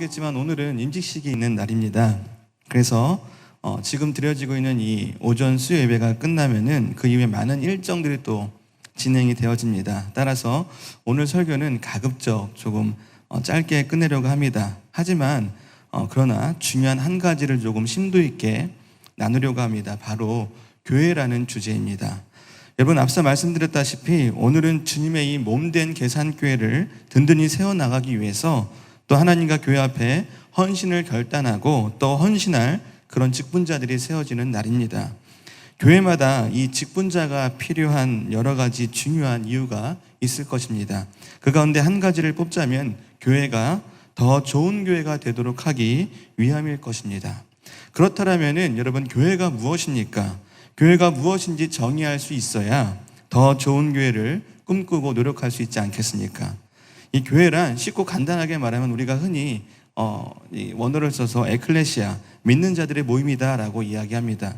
아시겠지만 오늘은 임직식이 있는 날입니다. 그래서 어, 지금 드려지고 있는 이 오전 수요 예배가 끝나면은 그 이후에 많은 일정들이 또 진행이 되어집니다. 따라서 오늘 설교는 가급적 조금 어, 짧게 끝내려고 합니다. 하지만 어, 그러나 중요한 한 가지를 조금 심도 있게 나누려고 합니다. 바로 교회라는 주제입니다. 여러분 앞서 말씀드렸다시피 오늘은 주님의 이 몸 된 계산교회를 든든히 세워나가기 위해서 또 하나님과 교회 앞에 헌신을 결단하고 또 헌신할 그런 직분자들이 세워지는 날입니다. 교회마다 이 직분자가 필요한 여러 가지 중요한 이유가 있을 것입니다. 그 가운데 한 가지를 뽑자면 교회가 더 좋은 교회가 되도록 하기 위함일 것입니다. 그렇다면은 여러분 교회가 무엇입니까? 교회가 무엇인지 정의할 수 있어야 더 좋은 교회를 꿈꾸고 노력할 수 있지 않겠습니까? 이 교회란 쉽고 간단하게 말하면 우리가 흔히 어, 이 원어를 써서 에클레시아 믿는 자들의 모임이다라고 이야기합니다.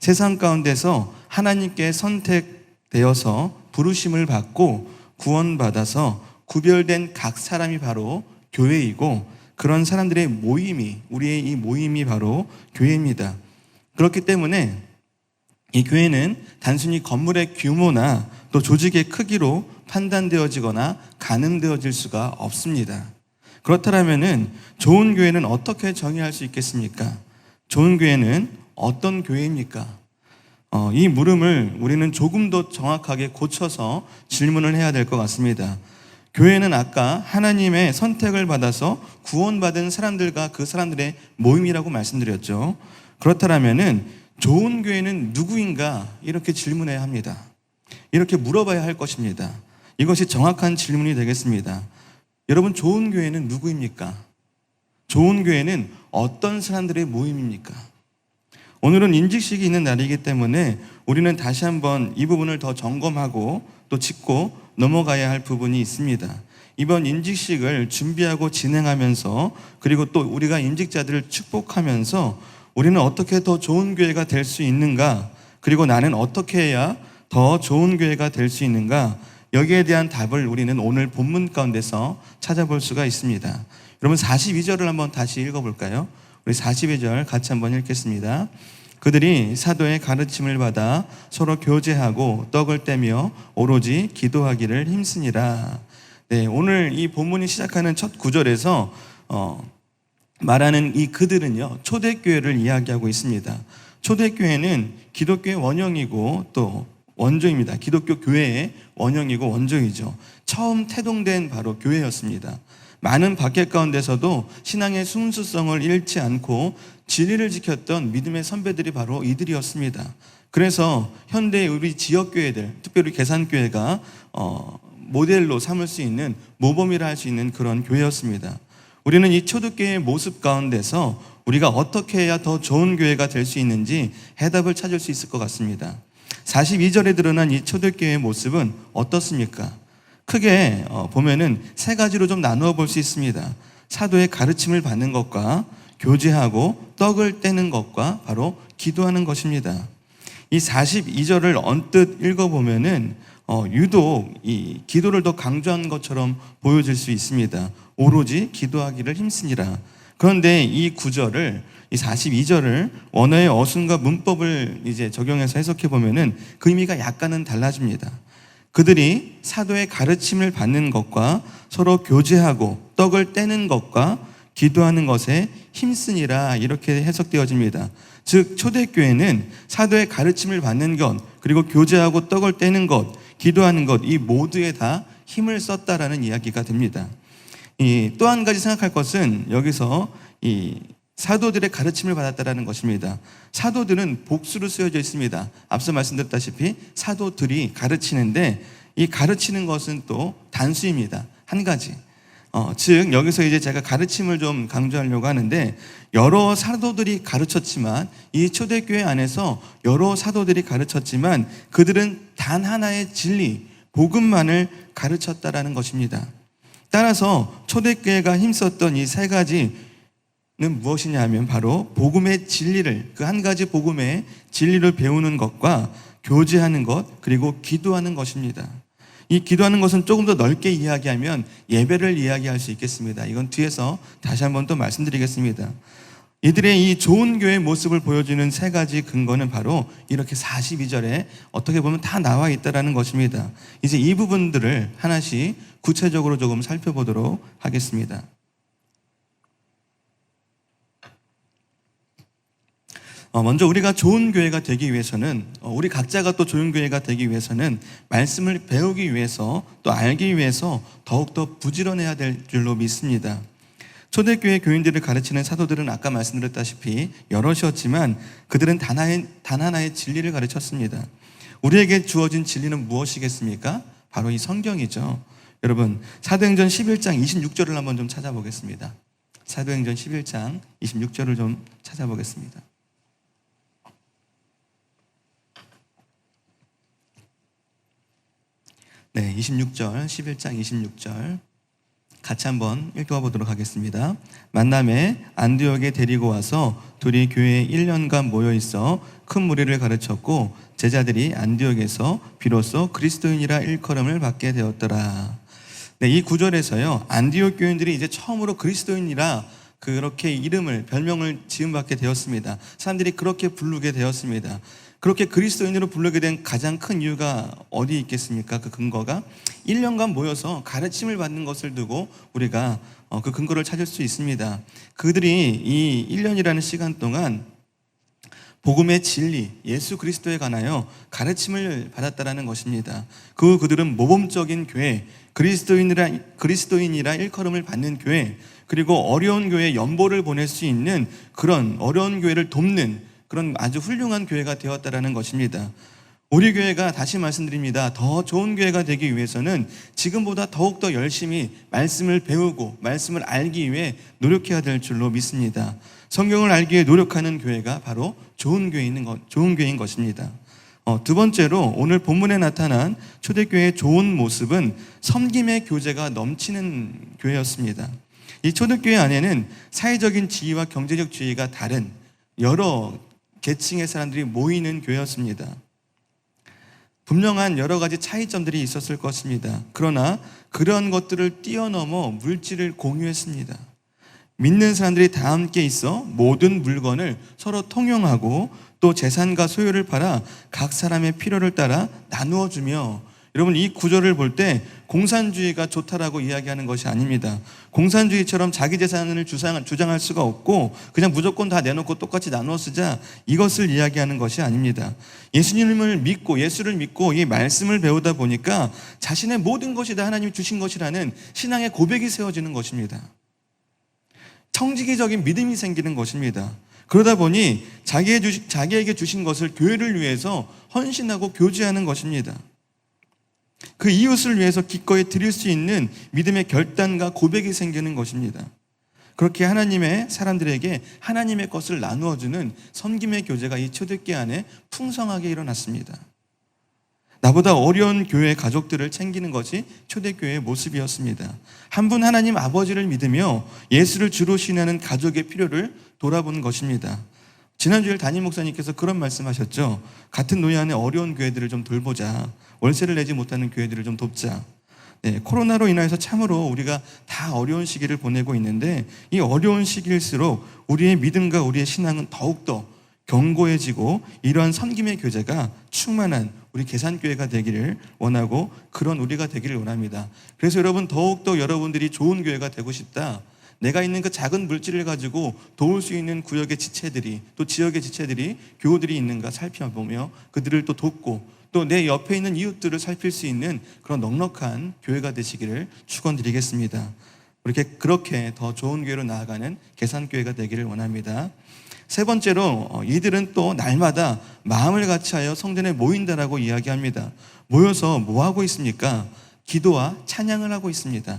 세상 가운데서 하나님께 선택되어서 부르심을 받고 구원받아서 구별된 각 사람이 바로 교회이고 그런 사람들의 모임이 우리의 이 모임이 바로 교회입니다. 그렇기 때문에 이 교회는 단순히 건물의 규모나 또 조직의 크기로 판단되어지거나 가늠되어질 수가 없습니다. 그렇다면은 좋은 교회는 어떻게 정의할 수 있겠습니까? 좋은 교회는 어떤 교회입니까? 어, 이 물음을 우리는 조금 더 정확하게 고쳐서 질문을 해야 될 것 같습니다. 교회는 아까 하나님의 선택을 받아서 구원받은 사람들과 그 사람들의 모임이라고 말씀드렸죠. 그렇다면은 좋은 교회는 누구인가 이렇게 질문해야 합니다. 이렇게 물어봐야 할 것입니다. 이것이 정확한 질문이 되겠습니다. 여러분 좋은 교회는 누구입니까? 좋은 교회는 어떤 사람들의 모임입니까? 오늘은 인직식이 있는 날이기 때문에 우리는 다시 한번 이 부분을 더 점검하고 또 짚고 넘어가야 할 부분이 있습니다. 이번 인직식을 준비하고 진행하면서 그리고 또 우리가 임직자들을 축복하면서 우리는 어떻게 더 좋은 교회가 될 수 있는가? 그리고 나는 어떻게 해야 더 좋은 교회가 될 수 있는가? 여기에 대한 답을 우리는 오늘 본문 가운데서 찾아볼 수가 있습니다. 여러분 42절을 한번 다시 읽어볼까요? 우리 42절 같이 한번 읽겠습니다. 그들이 사도의 가르침을 받아 서로 교제하고 떡을 떼며 오로지 기도하기를 힘쓰니라. 네, 오늘 이 본문이 시작하는 첫 구절에서 어, 말하는 이 그들은요 초대교회를 이야기하고 있습니다. 초대교회는 기독교의 원형이고 또 원조입니다. 기독교 교회의 원형이고 원조이죠. 처음 태동된 바로 교회였습니다. 많은 박해 가운데서도 신앙의 순수성을 잃지 않고 진리를 지켰던 믿음의 선배들이 바로 이들이었습니다. 그래서 현대 우리 지역 교회들, 특별히 계산교회가 어, 모델로 삼을 수 있는 모범이라 할 수 있는 그런 교회였습니다. 우리는 이 초대교회의 모습 가운데서 우리가 어떻게 해야 더 좋은 교회가 될 수 있는지 해답을 찾을 수 있을 것 같습니다. 42절에 드러난 이 초대교회의 모습은 어떻습니까? 크게 어, 보면은 세 가지로 좀 나누어 볼 수 있습니다. 사도의 가르침을 받는 것과 교제하고 떡을 떼는 것과 바로 기도하는 것입니다. 이 42절을 언뜻 읽어보면은 어, 유독 이 기도를 더 강조한 것처럼 보여질 수 있습니다. 오로지 기도하기를 힘쓰니라. 그런데 이 구절을 이 42절을 원어의 어순과 문법을 이제 적용해서 해석해 보면은 그 의미가 약간은 달라집니다. 그들이 사도의 가르침을 받는 것과 서로 교제하고 떡을 떼는 것과 기도하는 것에 힘쓰니라 이렇게 해석되어집니다. 즉 초대교회는 사도의 가르침을 받는 것 그리고 교제하고 떡을 떼는 것 기도하는 것 이 모두에 다 힘을 썼다라는 이야기가 됩니다. 또 한 가지 생각할 것은 여기서 이 사도들의 가르침을 받았다라는 것입니다. 사도들은 복수로 쓰여져 있습니다. 앞서 말씀드렸다시피 사도들이 가르치는데 이 가르치는 것은 또 단수입니다. 한 가지. 어, 즉 여기서 이제 제가 가르침을 좀 강조하려고 하는데 여러 사도들이 가르쳤지만 이 초대교회 안에서 여러 사도들이 가르쳤지만 그들은 단 하나의 진리 복음만을 가르쳤다라는 것입니다. 따라서 초대교회가 힘썼던 이 세 가지 는 무엇이냐 하면 바로 복음의 진리를 그 한 가지 복음의 진리를 배우는 것과 교제하는 것 그리고 기도하는 것입니다. 이 기도하는 것은 조금 더 넓게 이야기하면 예배를 이야기할 수 있겠습니다. 이건 뒤에서 다시 한번 또 말씀드리겠습니다. 이들의 이 좋은 교회 모습을 보여주는 세 가지 근거는 바로 이렇게 42절에 어떻게 보면 다 나와 있다라는 것입니다. 이제 이 부분들을 하나씩 구체적으로 조금 살펴보도록 하겠습니다. 먼저 우리가 좋은 교회가 되기 위해서는 어, 우리 각자가 또 좋은 교회가 되기 위해서는 말씀을 배우기 위해서 또 알기 위해서 더욱더 부지런해야 될 줄로 믿습니다. 초대교회 교인들을 가르치는 사도들은 아까 말씀드렸다시피 여럿이었지만 그들은 단 하나의, 단 하나의 진리를 가르쳤습니다. 우리에게 주어진 진리는 무엇이겠습니까? 바로 이 성경이죠. 여러분, 사도행전 11장 26절을 한번 좀 찾아보겠습니다. 사도행전 11장 26절을 좀 찾아보겠습니다. 네, 26절, 11장 26절. 같이 한번 읽어 보도록 하겠습니다. 만남에 안디옥에 데리고 와서 둘이 교회에 1년간 모여 있어 큰 무리를 가르쳤고 제자들이 안디옥에서 비로소 그리스도인이라 일컬음을 받게 되었더라. 네, 이 구절에서요. 안디옥 교인들이 이제 처음으로 그리스도인이라 그렇게 이름을 별명을 지음받게 되었습니다. 사람들이 그렇게 부르게 되었습니다. 그렇게 그리스도인으로 부르게 된 가장 큰 이유가 어디 있겠습니까? 그 근거가 1년간 모여서 가르침을 받는 것을 두고 우리가 어, 그 근거를 찾을 수 있습니다. 그들이 이 1년이라는 시간 동안 복음의 진리, 예수 그리스도에 관하여 가르침을 받았다라는 것입니다. 그 그들은 모범적인 교회, 그리스도인이라 그리스도인이라 일컬음을 받는 교회, 그리고 어려운 교회 연보를 보낼 수 있는 그런 어려운 교회를 돕는 그런 아주 훌륭한 교회가 되었다라는 것입니다. 우리 교회가 다시 말씀드립니다. 더 좋은 교회가 되기 위해서는 지금보다 더욱더 열심히 말씀을 배우고 말씀을 알기 위해 노력해야 될 줄로 믿습니다. 성경을 알기 위해 노력하는 교회가 바로 좋은 교회인 것, 좋은 교회인 것입니다. 어, 두 번째로 오늘 본문에 나타난 초대교회의 좋은 모습은 섬김의 교제가 넘치는 교회였습니다. 이 초대교회 안에는 사회적인 지위와 경제적 지위가 다른 여러 계층의 사람들이 모이는 교회였습니다. 분명한 여러 가지 차이점들이 있었을 것입니다. 그러나 그런 것들을 뛰어넘어 물질을 공유했습니다. 믿는 사람들이 다 함께 있어 모든 물건을 서로 통용하고 또 재산과 소유를 팔아 각 사람의 필요를 따라 나누어 주며 여러분 이 구절을 볼 때 공산주의가 좋다라고 이야기하는 것이 아닙니다. 공산주의처럼 자기 재산을 주장할 수가 없고 그냥 무조건 다 내놓고 똑같이 나누어 쓰자 이것을 이야기하는 것이 아닙니다. 예수님을 믿고 예수를 믿고 이 말씀을 배우다 보니까 자신의 모든 것이 다 하나님이 주신 것이라는 신앙의 고백이 세워지는 것입니다. 청지기적인 믿음이 생기는 것입니다. 그러다 보니 자기에게 주신 것을 교회를 위해서 헌신하고 교제하는 것입니다. 그 이웃을 위해서 기꺼이 드릴 수 있는 믿음의 결단과 고백이 생기는 것입니다. 그렇게 하나님의 사람들에게 하나님의 것을 나누어주는 섬김의 교제가 이 초대교회 안에 풍성하게 일어났습니다. 나보다 어려운 교회 가족들을 챙기는 것이 초대교회의 모습이었습니다. 한 분 하나님 아버지를 믿으며 예수를 주로 신하는 가족의 필요를 돌아보는 것입니다. 지난주에 담임 목사님께서 그런 말씀하셨죠. 같은 노예 안에 어려운 교회들을 좀 돌보자. 월세를 내지 못하는 교회들을 좀 돕자. 네, 코로나로 인하여서 참으로 우리가 다 어려운 시기를 보내고 있는데 이 어려운 시기일수록 우리의 믿음과 우리의 신앙은 더욱더 견고해지고 이러한 섬김의 교제가 충만한 우리 계산교회가 되기를 원하고 그런 우리가 되기를 원합니다. 그래서 여러분 더욱더 여러분들이 좋은 교회가 되고 싶다. 내가 있는 그 작은 물질을 가지고 도울 수 있는 구역의 지체들이 또 지역의 지체들이 교우들이 있는가 살펴보며 그들을 또 돕고 또 내 옆에 있는 이웃들을 살필 수 있는 그런 넉넉한 교회가 되시기를 축원드리겠습니다. 이렇게 그렇게 더 좋은 교회로 나아가는 계산교회가 되기를 원합니다. 세 번째로 어, 이들은 또 날마다 마음을 같이하여 성전에 모인다라고 이야기합니다. 모여서 뭐 하고 있습니까? 기도와 찬양을 하고 있습니다.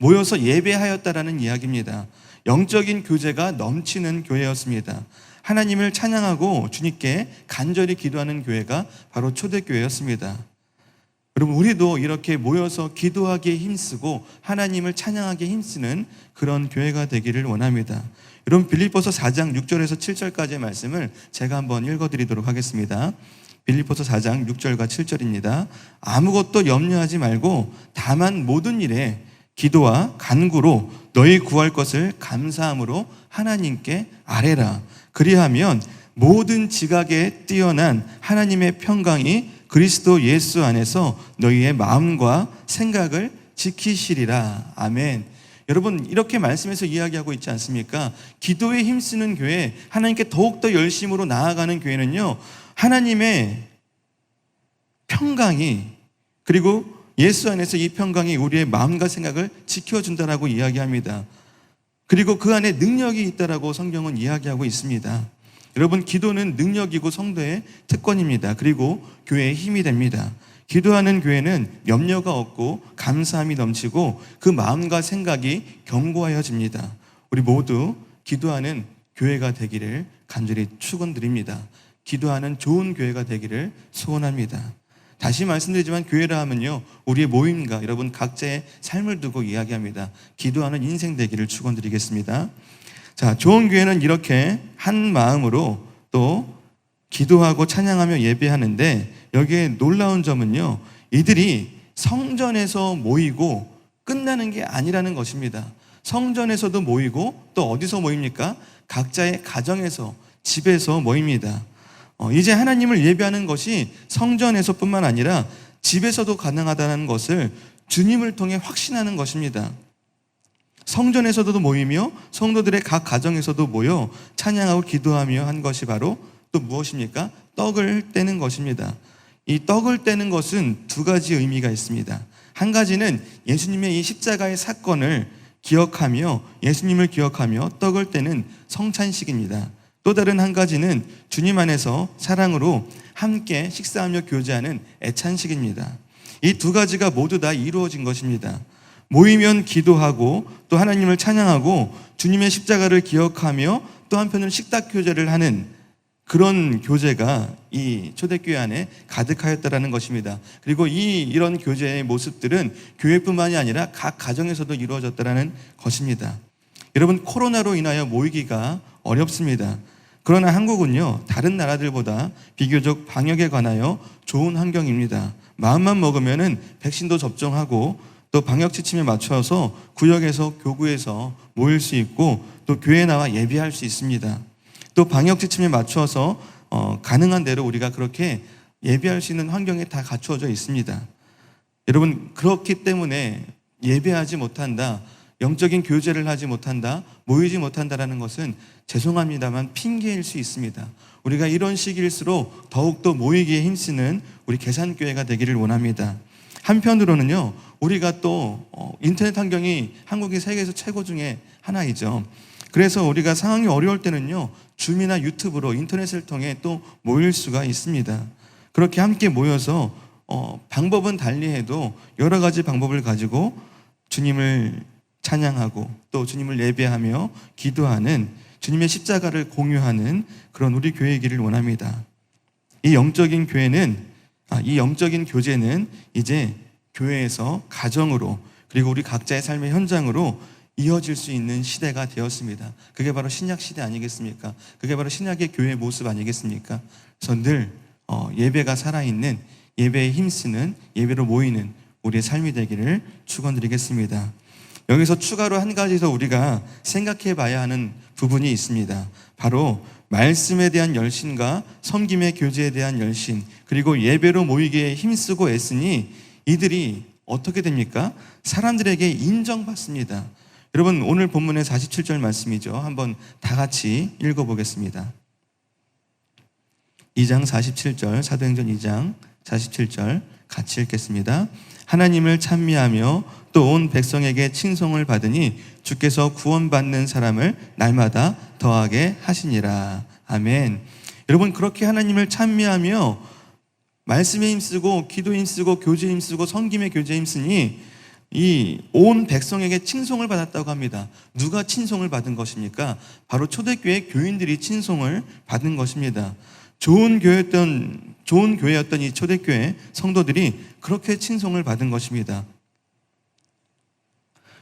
모여서 예배하였다라는 이야기입니다. 영적인 교제가 넘치는 교회였습니다. 하나님을 찬양하고 주님께 간절히 기도하는 교회가 바로 초대교회였습니다. 여러분, 우리도 이렇게 모여서 기도하기에 힘쓰고 하나님을 찬양하기에 힘쓰는 그런 교회가 되기를 원합니다. 여러분, 빌립보서 4장 6절에서 7절까지의 말씀을 제가 한번 읽어드리도록 하겠습니다. 빌립보서 4장 6절과 7절입니다. 아무것도 염려하지 말고 다만 모든 일에 기도와 간구로 너희 구할 것을 감사함으로 하나님께 아뢰라. 그리하면 모든 지각에 뛰어난 하나님의 평강이 그리스도 예수 안에서 너희의 마음과 생각을 지키시리라. 아멘. 여러분 이렇게 말씀해서 이야기하고 있지 않습니까? 기도에 힘쓰는 교회, 하나님께 더욱더 열심으로 나아가는 교회는요. 하나님의 평강이 그리고 예수 안에서 이 평강이 우리의 마음과 생각을 지켜준다라고 이야기합니다. 그리고 그 안에 능력이 있다라고 성경은 이야기하고 있습니다. 여러분 기도는 능력이고 성도의 특권입니다. 그리고 교회의 힘이 됩니다. 기도하는 교회는 염려가 없고 감사함이 넘치고 그 마음과 생각이 견고하여집니다. 우리 모두 기도하는 교회가 되기를 간절히 축원드립니다. 기도하는 좋은 교회가 되기를 소원합니다. 다시 말씀드리지만 교회라 하면요 우리의 모임과 여러분 각자의 삶을 두고 이야기합니다. 기도하는 인생 되기를 축원드리겠습니다. 자, 좋은 교회는 이렇게 한 마음으로 또 기도하고 찬양하며 예배하는데 여기에 놀라운 점은요. 이들이 성전에서 모이고 끝나는 게 아니라는 것입니다. 성전에서도 모이고 또 어디서 모입니까? 각자의 가정에서 집에서 모입니다. 어, 이제 하나님을 예배하는 것이 성전에서뿐만 아니라 집에서도 가능하다는 것을 주님을 통해 확신하는 것입니다. 성전에서도 모이며 성도들의 각 가정에서도 모여 찬양하고 기도하며 한 것이 바로 또 무엇입니까? 떡을 떼는 것입니다. 이 떡을 떼는 것은 두 가지 의미가 있습니다. 한 가지는 예수님의 이 십자가의 사건을 기억하며 예수님을 기억하며 떡을 떼는 성찬식입니다. 또 다른 한 가지는 주님 안에서 사랑으로 함께 식사하며 교제하는 애찬식입니다. 이 두 가지가 모두 다 이루어진 것입니다. 모이면 기도하고 또 하나님을 찬양하고 주님의 십자가를 기억하며 또 한편으로 식탁 교제를 하는 그런 교제가 이 초대교회 안에 가득하였다라는 것입니다. 그리고 이 이런 교제의 모습들은 교회뿐만이 아니라 각 가정에서도 이루어졌다라는 것입니다. 여러분 코로나로 인하여 모이기가 어렵습니다. 그러나 한국은요 다른 나라들보다 비교적 방역에 관하여 좋은 환경입니다. 마음만 먹으면은 백신도 접종하고 또 방역 지침에 맞춰서 구역에서 교구에서 모일 수 있고 또 교회에 나와 예배할 수 있습니다. 또 방역 지침에 맞춰서 어, 가능한 대로 우리가 그렇게 예배할 수 있는 환경에 다 갖추어져 있습니다. 여러분 그렇기 때문에 예배하지 못한다, 영적인 교제를 하지 못한다, 모이지 못한다라는 것은 죄송합니다만 핑계일 수 있습니다. 우리가 이런 시기일수록 더욱더 모이기에 힘쓰는 우리 계산교회가 되기를 원합니다. 한편으로는요, 우리가 또 어, 인터넷 환경이 한국이 세계에서 최고 중에 하나이죠. 그래서 우리가 상황이 어려울 때는요, 줌이나 유튜브로 인터넷을 통해 또 모일 수가 있습니다. 그렇게 함께 모여서 어, 방법은 달리해도 여러 가지 방법을 가지고 주님을 찬양하고 또 주님을 예배하며 기도하는 주님의 십자가를 공유하는 그런 우리 교회이기를 원합니다. 이 영적인 교회는 아, 이 영적인 교제는 이제 교회에서 가정으로 그리고 우리 각자의 삶의 현장으로 이어질 수 있는 시대가 되었습니다. 그게 바로 신약 시대 아니겠습니까? 그게 바로 신약의 교회 모습 아니겠습니까? 그래서 늘 어, 예배가 살아있는 예배에 힘쓰는 예배로 모이는 우리의 삶이 되기를 축원드리겠습니다. 여기서 추가로 한 가지 더 우리가 생각해 봐야 하는 부분이 있습니다. 바로 말씀에 대한 열심과 섬김의 교제에 대한 열심, 그리고 예배로 모이기에 힘쓰고 애쓰니 이들이 어떻게 됩니까? 사람들에게 인정받습니다. 여러분, 오늘 본문의 47절 말씀이죠. 한번 다 같이 읽어보겠습니다. 2장 47절, 사도행전 2장 47절 같이 읽겠습니다. 하나님을 찬미하며 또 온 백성에게 칭송을 받으니 주께서 구원받는 사람을 날마다 더하게 하시니라. 아멘. 여러분 그렇게 하나님을 찬미하며 말씀에 힘쓰고 기도에 힘쓰고 교제에 힘쓰고 성김에 교제에 힘쓰니 이 온 백성에게 칭송을 받았다고 합니다. 누가 칭송을 받은 것입니까? 바로 초대교회 교인들이 칭송을 받은 것입니다. 좋은 교회였던 좋은 교회였던 이 초대교회 성도들이 그렇게 칭송을 받은 것입니다.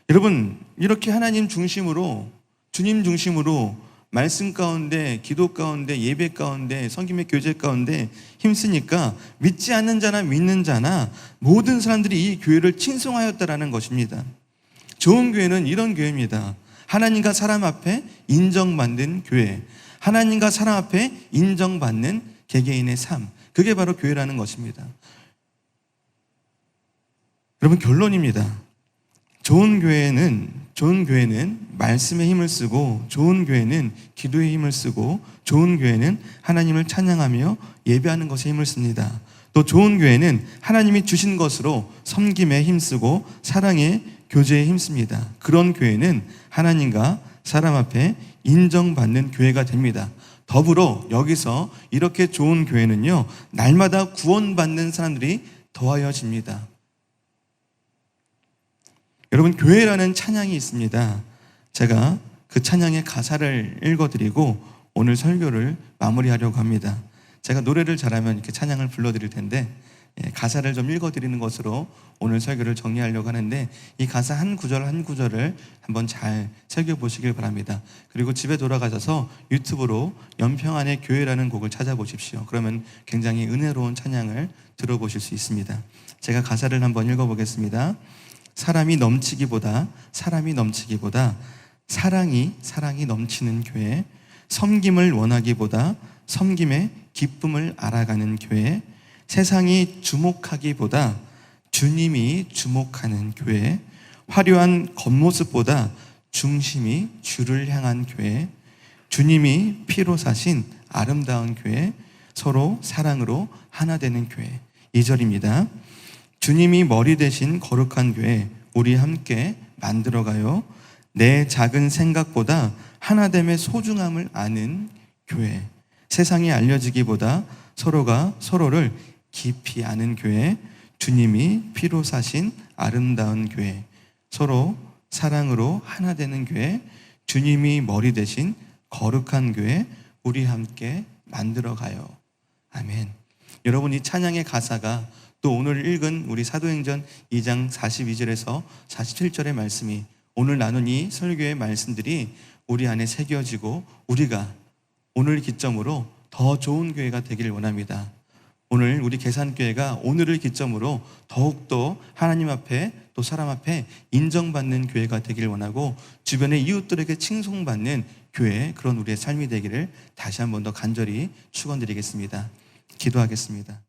여러분 이렇게 하나님 중심으로 주님 중심으로 말씀 가운데, 기도 가운데, 예배 가운데, 성김의 교제 가운데 힘쓰니까 믿지 않는 자나 믿는 자나 모든 사람들이 이 교회를 칭송하였다라는 것입니다. 좋은 교회는 이런 교회입니다. 하나님과 사람 앞에 인정받는 교회. 하나님과 사람 앞에 인정받는 개개인의 삶. 그게 바로 교회라는 것입니다. 여러분 결론입니다. 좋은 교회는 좋은 교회는 말씀에 힘을 쓰고 좋은 교회는 기도에 힘을 쓰고 좋은 교회는 하나님을 찬양하며 예배하는 것에 힘을 씁니다. 또 좋은 교회는 하나님이 주신 것으로 섬김에 힘쓰고 사랑에 교제에 힘씁니다. 그런 교회는 하나님과 사람 앞에 인정받는 교회가 됩니다. 더불어 여기서 이렇게 좋은 교회는요, 날마다 구원받는 사람들이 더하여집니다. 여러분, 교회라는 찬양이 있습니다. 제가 그 찬양의 가사를 읽어드리고 오늘 설교를 마무리하려고 합니다. 제가 노래를 잘하면 이렇게 찬양을 불러드릴 텐데, 예, 가사를 좀 읽어드리는 것으로 오늘 설교를 정리하려고 하는데 이 가사 한 구절 한 구절을 한번 잘 새겨 보시길 바랍니다. 그리고 집에 돌아가셔서 유튜브로 연평안의 교회라는 곡을 찾아보십시오. 그러면 굉장히 은혜로운 찬양을 들어보실 수 있습니다. 제가 가사를 한번 읽어보겠습니다. 사람이 넘치기보다 사람이 넘치기보다 사랑이 사랑이 넘치는 교회 섬김을 원하기보다 섬김의 기쁨을 알아가는 교회 세상이 주목하기보다 주님이 주목하는 교회, 화려한 겉모습보다 중심이 주를 향한 교회, 주님이 피로 사신 아름다운 교회, 서로 사랑으로 하나 되는 교회. 2절입니다. 주님이 머리 대신 거룩한 교회, 우리 함께 만들어가요. 내 작은 생각보다 하나됨의 소중함을 아는 교회. 세상에 알려지기보다 서로가 서로를 깊이 아는 교회, 주님이 피로 사신 아름다운 교회, 서로 사랑으로 하나 되는 교회, 주님이 머리 대신 거룩한 교회, 우리 함께 만들어 가요. 아멘. 여러분, 이 찬양의 가사가 또 오늘 읽은 우리 사도행전 2장 42절에서 47절의 말씀이 오늘 나눈 이 설교의 말씀들이 우리 안에 새겨지고 우리가 오늘 기점으로 더 좋은 교회가 되기를 원합니다. 오늘 우리 계산교회가 오늘을 기점으로 더욱더 하나님 앞에 또 사람 앞에 인정받는 교회가 되기를 원하고 주변의 이웃들에게 칭송받는 교회 그런 우리의 삶이 되기를 다시 한 번 더 간절히 축원드리겠습니다. 기도하겠습니다.